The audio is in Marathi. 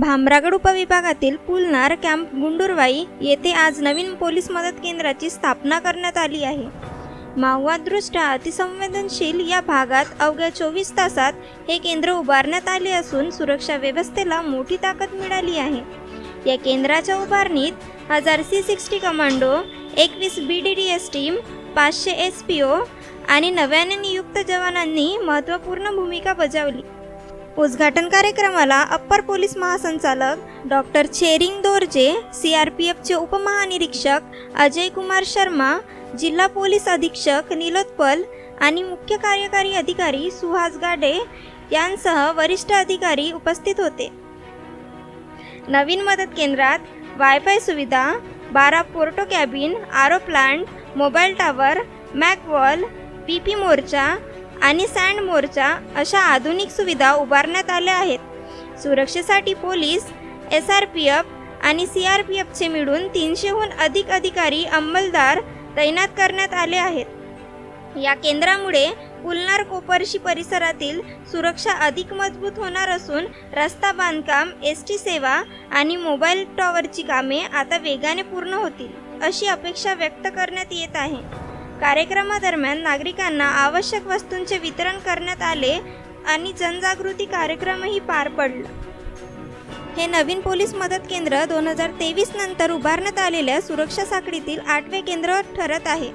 भामरागड उपविभागातील पुलनार कॅम्प गुंडुरवाई येथे आज नवीन पोलीस मदत केंद्राची स्थापना करण्यात आली आहे. माओवाददृष्ट्या अतिसंवेदनशील या भागात अवघ्या चोवीस तासात हे केंद्र उभारण्यात आले असून सुरक्षा व्यवस्थेला मोठी ताकद मिळाली आहे. या केंद्राच्या उभारणीत हजार सी सिक्स्टी कमांडो एकवीस B D D S team पाचशे एस पी ओ आणि नव्याने नियुक्त जवानांनी महत्त्वपूर्ण भूमिका बजावली. उद्घाटन कार्यक्रमाला अप्पर पोलीस महासंचालक doctor Tsering Dorje C R P एफचे उपमहानिरीक्षक अजय कुमार शर्मा जिल्हा पोलीस अधीक्षक निलोत्पल आणि मुख्य कार्यकारी अधिकारी सुहास गाडे यांसह वरिष्ठ अधिकारी उपस्थित होते. नवीन मदत केंद्रात वायफाय सुविधा बारा porta cabin R O plant mobile tower मॅकवॉल P P मोर्चा आणि सँड मोर्चा अशा आधुनिक सुविधा उभारण्यात आल्या आहेत. सुरक्षेसाठी police S R P F आणि सी आर पी एफचे मिळून तीनशेहून अधिक अधिकारी अंमलदार तैनात करण्यात आले आहेत. या केंद्रामुळे पुलनार कोपरशी परिसरातील सुरक्षा अधिक मजबूत होणार असून रस्ता बांधकाम एस टी सेवा आणि मोबाईल टॉवरची कामे आता वेगाने पूर्ण होतील अशी अपेक्षा व्यक्त करण्यात येत आहे. कार्यक्रमादरम्यान नागरिकांना आवश्यक वस्तूंचे वितरण करण्यात आले आणि जनजागृती कार्यक्रमही पार पडला. हे नवीन पोलीस मदत केंद्र दोन हजार तेवीस नंतर उभारण्यात आलेल्या सुरक्षा साखळीतील आठवे केंद्र ठरत आहे.